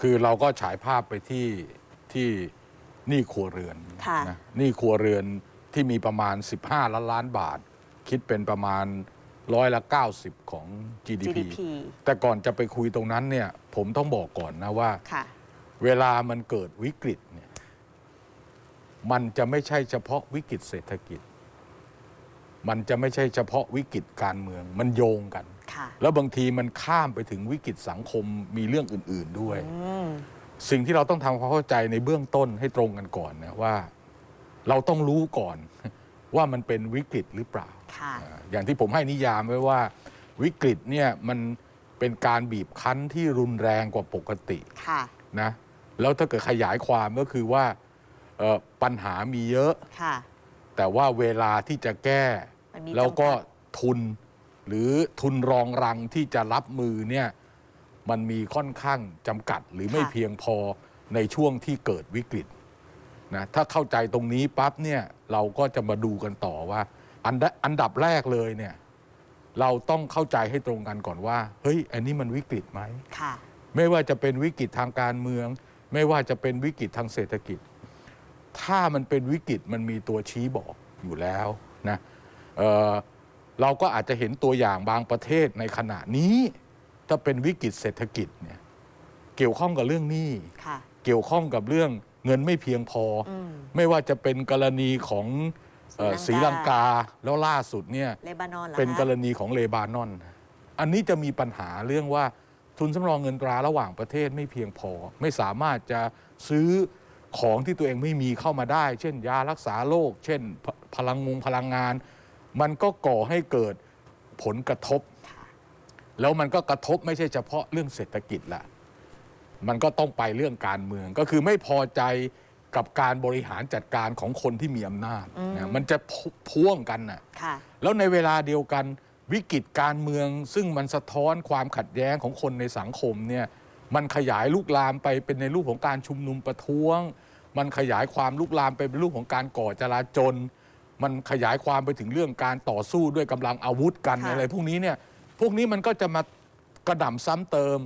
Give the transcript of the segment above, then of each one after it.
คือเราก็ฉายภาพไปที่ที่หนี้ครัวเรือนค่ะ นะหนี้ครัวเรือนที่มีประมาณ 15 ล้านล้านบาท คิดเป็นประมาณร้อยละ 90 ของ GDP GDP แต่ก่อนจะไปคุยตรงนั้นเนี่ยผมต้องบอกก่อนนะว่า ค่ะ เวลามันเกิดวิกฤตเนี่ยมันจะไม่ใช่เฉพาะวิกฤตเศรษฐกิจ มันจะไม่ใช่เฉพาะวิกฤตการเมือง มันโยงกันค่ะแล้วบางทีมันข้ามไปถึงวิกฤตสังคมมีเรื่องอื่น ๆด้วยอืมสิ่งที่เราต้องทำความเข้าใจในเบื้องต้นให้ตรงกันก่อนนะว่า เราต้องรู้ก่อนว่ามันเป็นวิกฤตหรือเปล่าค่ะอ่าอย่างที่ผมให้นิยามไว้ว่า วิกฤตเนี่ยมันเป็นการบีบคั้นที่รุนแรงกว่าปกติค่ะนะแล้วถ้าเกิดขยายความก็คือว่าเอ่อปัญหามีเยอะค่ะแต่ว่าเวลาที่จะแก้มันมี แล้วก็จำกัดทุนหรือทุนรองรังที่จะรับมือเนี่ยมันมีค่อนข้างจำกัดหรือไม่เพียงพอในช่วงที่เกิดวิกฤตนะถ้าเข้าใจตรงนี้ปั๊บเนี่ยเราก็จะมาดูกันต่อว่า อันดอันดับแรกเลยเนี่ยเราต้องเข้าใจให้ตรงกันก่อนว่า เฮ้ย อันนี้มันวิกฤตไหมค่ะไม่ว่าจะเป็นวิกฤตทางการเมือง ไม่ว่าจะเป็นวิกฤตทางเศรษฐกิจ ถ้ามันเป็นวิกฤตมันมีตัวชี้บอกอยู่แล้วนะ เอ่อเราก็อาจจะเห็นตัวอย่างบางประเทศในขณะนี้ ถ้าเป็นวิกฤตเศรษฐกิจเนี่ยเกี่ยวข้องกับเรื่องหนี้ค่ะเกี่ยวข้องกับเรื่องเงินไม่เพียงพอออืมไม่ว่าจะเป็นกรณีของเอ่อศศรีรีลัลังงกากาแล้วล่าสุดเนี่ยเลบานอนเหรอเป็นคะกรณีของเลบานอน อันนี้จะมีปัญหาเรื่องว่าทุนสำรองเงินตราระหว่างประเทศไม่เพียงพอ ไม่สามารถจะซื้อของที่ตัวเองไม่มีเข้ามาได้ เช่นยารักษาโรคเช่นพพลังงงพลังงาน มันก็ก่อให้เกิดผลกระทบ แล้วมันก็กระทบไม่ใช่เฉพาะเรื่องเศรษฐกิจละมันก็ต้องไปเรื่องการเมืองก็คือไม่พอใจกับการบริหารจัดการของคนที่มีอำนาจนะมันจะพ่วงกันน่ะค่ะแล้วในเวลาเดียวกันวิกฤตการเมือง ซึ่งมันสะท้อนความขัดแย้งของคนในสังคมเนี่ยมันขยายลุกลามไปเป็นในรูปของการชุมนุมประท้วง มันขยายความลุกลามไปเป็นรูปของการก่อจราจน มันขยายความไปถึงเรื่องการต่อสู้ด้วยกำลังอาวุธกันค่ะอะไรพวกนี้เนี่ยพวกนี้มันก็จะมากระหน่ำซ้ำเติม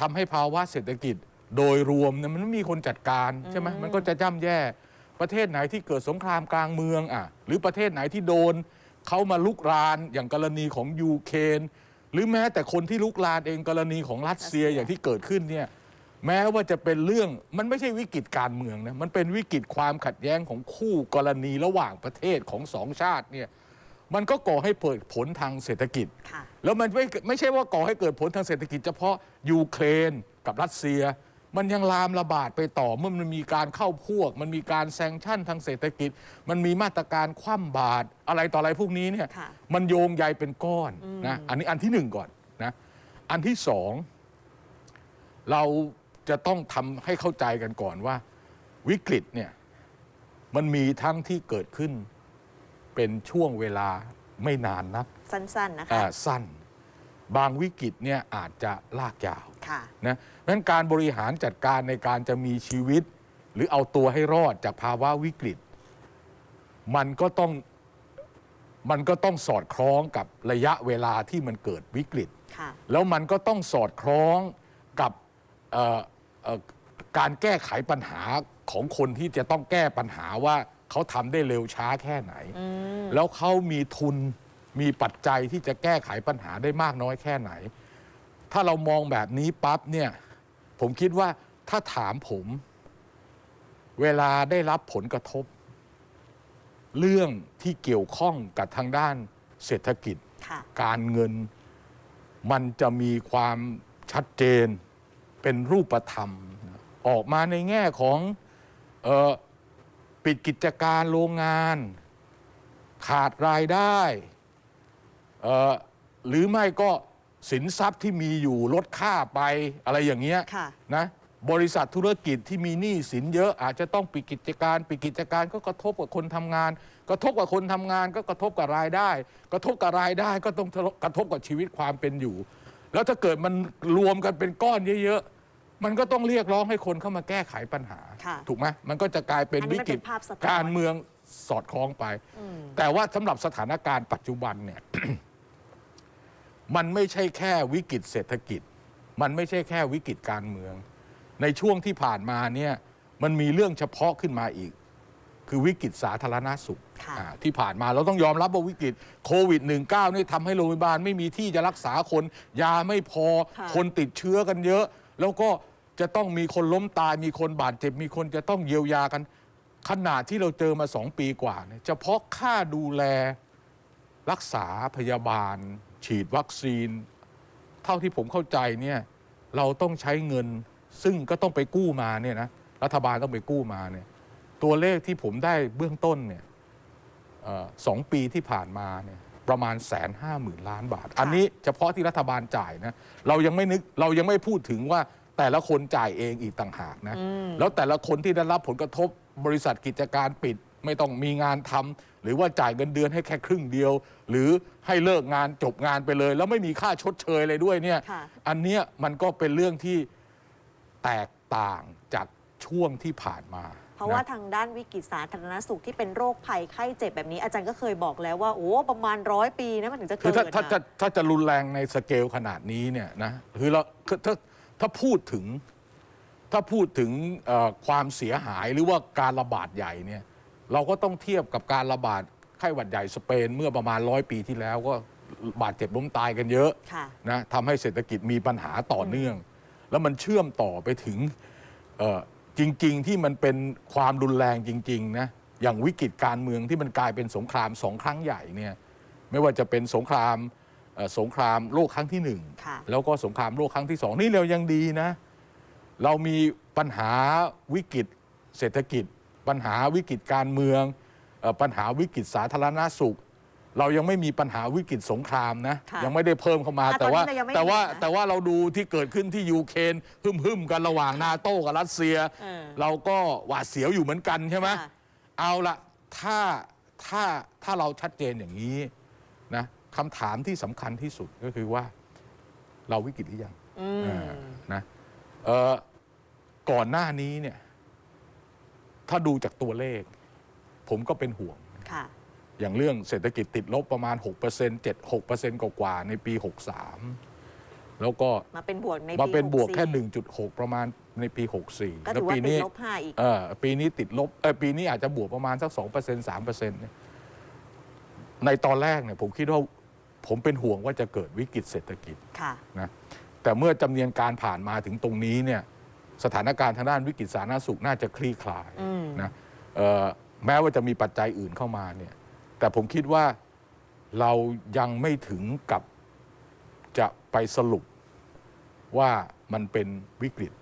ทำให้ภาวะเศรษฐกิจโดยรวมเนี่ยมันไม่มีคนจัดการใช่ไหมมันก็จะย่ำแย่ ประเทศไหนที่เกิดสงครามกลางเมืองอะหรือประเทศไหนที่โดนเขามาลุกรานอย่างกรณีของยูเครนหรือแม้แต่คนที่ลุกรานเองกรณีของรัสเซียรัสเซีย อย่างที่เกิดขึ้นเนี่ย แม้ว่าจะเป็นเรื่องมันไม่ใช่วิกฤตการเมืองนะมันเป็นวิกฤตความขัดแย้งของคู่กรณีระหว่างประเทศของสองชาติเนี่ยมันก็ก่อให้เปิดผลทางเศรษฐกิจค่ะแล้วมันไม่ไม่ใช่ว่าก่อให้เกิดผลทางเศรษฐกิจ เฉพาะยูเครนกับรัสเซีย มันยังลามระบาดไปต่อเมื่อมันมีการเข้าพวก มันมีการแซงชั่นทางเศรษฐกิจ มันมีมาตรการคว่ำบาตรอะไรต่ออะไรพวกนี้เนี่ยค่ะมันโยงใยเป็นก้อนนะอันนี้อันที่หนึ่งก่อนนะอันที่สองเรา จะต้องทำให้เข้าใจกันก่อนว่า วิกฤตเนี่ยมันมีทั้งที่เกิดขึ้น เป็นช่วงเวลาไม่นานนักสั้นๆนะคะอ่าสั้น บางวิกฤตเนี่ยอาจจะลากยาวค่ะนะนั้นการบริหารจัดการในการจะมีชีวิต หรือเอาตัวให้รอดจากภาวะวิกฤต มันก็ต้องมันก็ต้องสอดคล้องกับระยะเวลาที่มันเกิดวิกฤตค่ะแล้วมันก็ต้องสอดคล้องกับเอ่อเอ่อ การแก้ไขปัญหาของคนที่จะต้องแก้ปัญหาว่าเขาทำได้เร็วช้าแค่ไหนอืมแล้วเขามีทุนมีปัจจัยที่จะแก้ไขปัญหาได้มากน้อยแค่ไหน ถ้าเรามองแบบนี้ปั๊บเนี่ย ผมคิดว่าถ้าถามผม เวลาได้รับผลกระทบ เรื่องที่เกี่ยวข้องกับทางด้านเศรษฐกิจค่ะการเงิน มันจะมีความชัดเจน เป็นรูปธรรม ออกมาในแง่ของเออปิดกิจการโรงงาน ขาดรายได้เอ่อหรือไม่ก็สินทรัพย์ที่มีอยู่ลดค่าไปอะไรอย่างเงี้ยค่ะนะบริษัทธุรกิจที่มีหนี้สินเยอะอาจจะต้องปิดกิจการปิดกิจการก็กระทบกับคนทำงาน กระทบกับคนทำงานก็กระทบกับรายได้ กระทบกับรายได้ก็ต้องกระทบกับชีวิตความเป็นอยู่ แล้วถ้าเกิดมันรวมกันเป็นก้อนเยอะๆ มันก็ต้องเรียกร้องให้คนเข้ามาแก้ไขปัญหา ค่ะถูกไหมมันก็จะกลายเป็นอันนี้วิมันกฤเป็ตนภาพสะท้อน การเมืองสอดคล้องไป อืม แต่ว่าสำหรับสถานการณ์ปัจจุบันเนี่ย มันไม่ใช่แค่วิกฤตเศรษฐกิจ มันไม่ใช่แค่วิกฤตการเมือง ในช่วงที่ผ่านมาเนี่ยมันมีเรื่องเฉพาะขึ้นมาอีก คือวิกฤตสาธารณสุขค่ะ อ่าที่ผ่านมาเราต้องยอมรับว่าวิกฤตโควิด -19 นี่ทำให้โรงพยาบาลไม่มีที่จะรักษาคน ยาไม่พอ ค่ะ คนติดเชื้อกันเยอะ แล้วก็ จะต้องมีคนล้มตายมีคนบาดเจ็บมีคนจะต้องเยียวยากัน ขนาดที่เราเจอมาสองปีกว่าเนี่ยเฉพาะค่าดูแลรักษาพยาบาล ฉีดวัคซีน เท่าที่ผมเข้าใจเนี่ยเราต้องใช้เงิน ซึ่งก็ต้องไปกู้มาเนี่ยนะรัฐบาลต้องไปกู้มาเนี่ยตัวเลขที่ผมได้เบื้องต้นเนี่ยอสองปีที่ผ่านมาเนี่ยประมาณแสนห้าหมื่นล้านบาท อันนี้เฉพาะที่รัฐบาลจ่ายนะเรายังไม่นึกเรายังไม่พูดถึงว่า แต่ละคนจ่ายเองอีกต่างหากนะแล้วแต่ละคนที่ได้รับผลกระทบบริษัทกิจการปิด ไม่ต้องมีงานทำหรือว่าจ่ายเงินเดือนให้แค่ครึ่งเดียว หรือให้เลิกงานจบงานไปเลย แล้วไม่มีค่าชดเชยเลยด้วยเนี่ยค่ะอันเนี้ยมันก็เป็นเรื่องที่แตกต่างจากช่วงที่ผ่านมาเพราะว่านะทางด้านวิกฤตสาธารณสุขที่เป็นโรคภัยไข้เจ็บแบบนี้อาจารย์ก็เคยบอกแล้วว่าโอ้ประมาณร้อยปีนะมันถึงจะคืเกิอดถ้าถ้าอะถ้าถ้าจะรุนแรงในสเกลขนาดนี้เนี่ยนะคือเราคือถ้า ถ้าพูดถึงถ้าพูดถึงเอ่อความเสียหายหรือว่าการระบาดใหญ่เนี่ยเราก็ต้องเทียบกับการระบาดไข้หวัดใหญ่สเปนเมื่อประมาณร้อยปีที่แล้วก็บาดเจ็บล้มตายกันเยอะค่ะนะทำให้เศรษฐกิจมีปัญหาต่อเนื่อง แล้วมันเชื่อมต่อไปถึงเอ่อจริง ๆ ที่มันเป็นความรุนแรงจริง ๆ นะ อย่างวิกฤตการเมืองที่มันกลายเป็นสงครามสองครั้งใหญ่เนี่ยไม่ว่าจะเป็นสงครามเอ่อ สงครามโลกครั้งที่หนึ่งค่ะแล้วก็สงครามโลกครั้งที่สองนี่เรายังดีนะ เรามีปัญหาวิกฤตเศรษฐกิจ ปัญหาวิกฤตการเมืองเอ่อปัญหาวิกฤตสาธารณสุข เรายังไม่มีปัญหาวิกฤตสงครามนะค่ะยังไม่ได้เพิ่มเข้ามาอะแต่ว่าตอนนี้เรายังไม่แต่ว่ามีนะแต่ว่าเราดูที่เกิดขึ้นที่ยูเครนหึมหึมๆกันระหว่างนาโต้กับรัสเซียเออเราก็หวาดเสียวอยู่เหมือนกันใช่ไหมค่ะเอาละถ้าถ้าถ้าเราชัดเจนอย่างนี้นะ คำถามที่สำคัญที่สุดก็คือว่าเราวิกฤตหรือยังอืมเออนะเอ่อก่อนหน้านี้เนี่ย ถ้าดูจากตัวเลข ผมก็เป็นห่วง ค่ะ อย่างเรื่องเศรษฐกิจติดลบประมาณ 6% 7 6%กว่าๆในปี 63 แล้วก็มาเป็นบวกในมาปีเป็นบวกแค่ 64 1.6 ประมาณในปี64ก็แล้ถืวอว่าปีติดนี้ลบห้าอีก เออปีนี้ติดลบเออปีนี้อาจจะบวกประมาณสัก 2% 3%เนี่ยในตอนแรกเนี่ยผมคิดว่า ผมเป็นห่วงว่าจะเกิดวิกฤตเศรษฐกิจค่ะนะแต่เมื่อจำเนียนการผ่านมาถึงตรงนี้เนี่ยสถานการณ์ทางด้านวิกฤตสาธารณสุขน่าจะคลี่คลายอืมนะเอ่อแม้ว่าจะมีปัจจัยอื่นเข้ามาเนี่ยแต่ผมคิดว่าเรายังไม่ถึงกับจะไปสรุปว่ามันเป็นวิกฤต